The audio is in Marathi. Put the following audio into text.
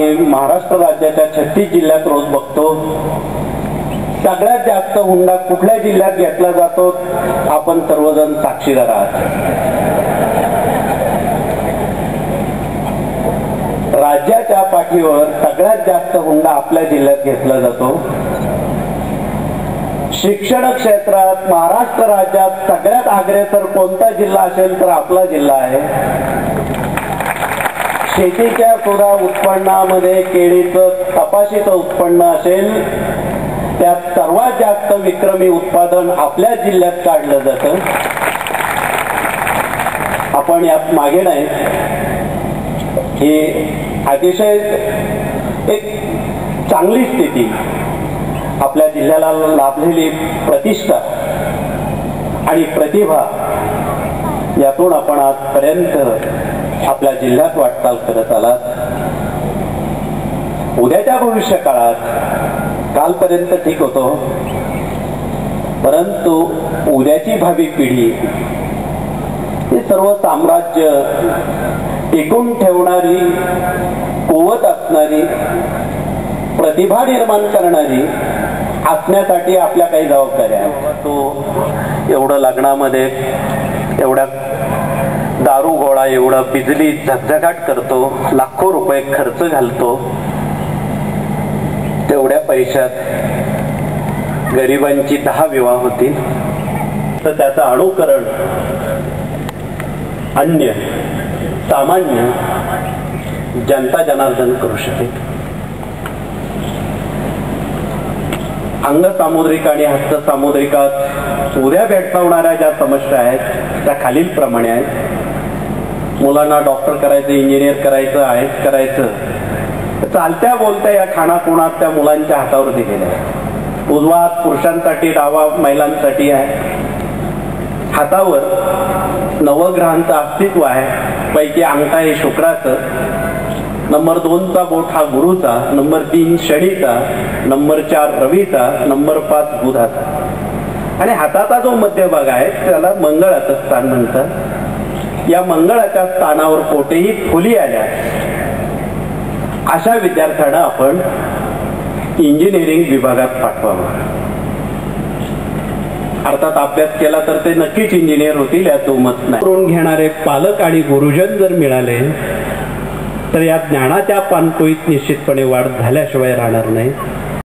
आम्ही महाराष्ट्र राज्याच्या छत्तीस जिल्ह्यात रोज बघतो. सगळ्यात जास्त हुंडा कुठल्या जिल्ह्यात घेतला जातो? आपण सर्वजण साक्षीदार आहात. राज्याच्या पाठीवर सगळ्यात जास्त हुंडा आपल्या जिल्ह्यात घेतला जातो. शिक्षण क्षेत्रात महाराष्ट्र राज्यात सगळ्यात अग्रेसर कोणता जिल्हा असेल तर आपला जिल्हा आहे? शेतीच्या सुद्धा उत्पन्नामध्ये केळीचं कपाशीचं उत्पन्न असेल त्यात सर्वात जास्त विक्रमी उत्पादन आपल्या जिल्ह्यात काढलं जातं. आपण यात मागे नाही. ही अतिशय एक चांगली स्थिती. आपल्या जिल्ह्याला लाभलेली प्रतिष्ठा आणि प्रतिभा यातून आपण आजपर्यंत आपल्या जिल्ह्यात वाटचाल करत आलात. उद्याच्या भविष्य काळात कालपर्यंत ठीक होतो. परंतु उद्याची भावी पिढी हे सर्व साम्राज्य टिकून ठेवणारी कुवत असणारी प्रतिभा निर्माण करणारी असण्यासाठी आपल्या काही जबाबदाऱ्या तो एवढं लग्नामध्ये एवढ्या दारू गोळा एवढं बिजली झगझगाट करतो लाखो रुपये खर्च घालतो. तेवढ्या पैशात गरिबांची दहा विवाह होतील. तर त्याचं अनुकरण अन्य सामान्य जनता जनार्दन करू शकेल. अंग सामुद्रिक आणि हस्त सामुद्रिकात उद्या भेडसावणाऱ्या ज्या समस्या आहेत त्या खालील प्रमाणे आहेत. मुलांना डॉक्टर करायचं इंजिनियर करायचं आहेच करायचं. चालत्या बोलत्या या खाणाखुणात त्या मुलांच्या हातावर दिलेल्या आहेत. उजवा पुरुषांसाठी डावा महिलांसाठी आहे. हातावर नवग्रहांचं अस्तित्व आहे. पैकी अंगठा हे शुक्राचं. नंबर दोनचा बोट हा गुरुचा. नंबर तीन शनीचा. नंबर चार रवीचा. नंबर पाच बुधाचा. आणि हाताचा जो मध्यभाग आहे त्याला मंगळाचं स्थान म्हणतात. या मंगळाच्या स्थानावर कोठेही खुली आल्या अशा विद्यार्थ्यांना आपण इंजिनिअरिंग विभागात पाठवावं. अर्थात अभ्यास केला तर ते नक्कीच इंजिनियर होतील यात मत नाही. करून घेणारे पालक आणि गुरुजन जर मिळाले तर या ज्ञानाच्या पानपोईत निश्चितपणे वाढ झाल्याशिवाय राहणार नाही.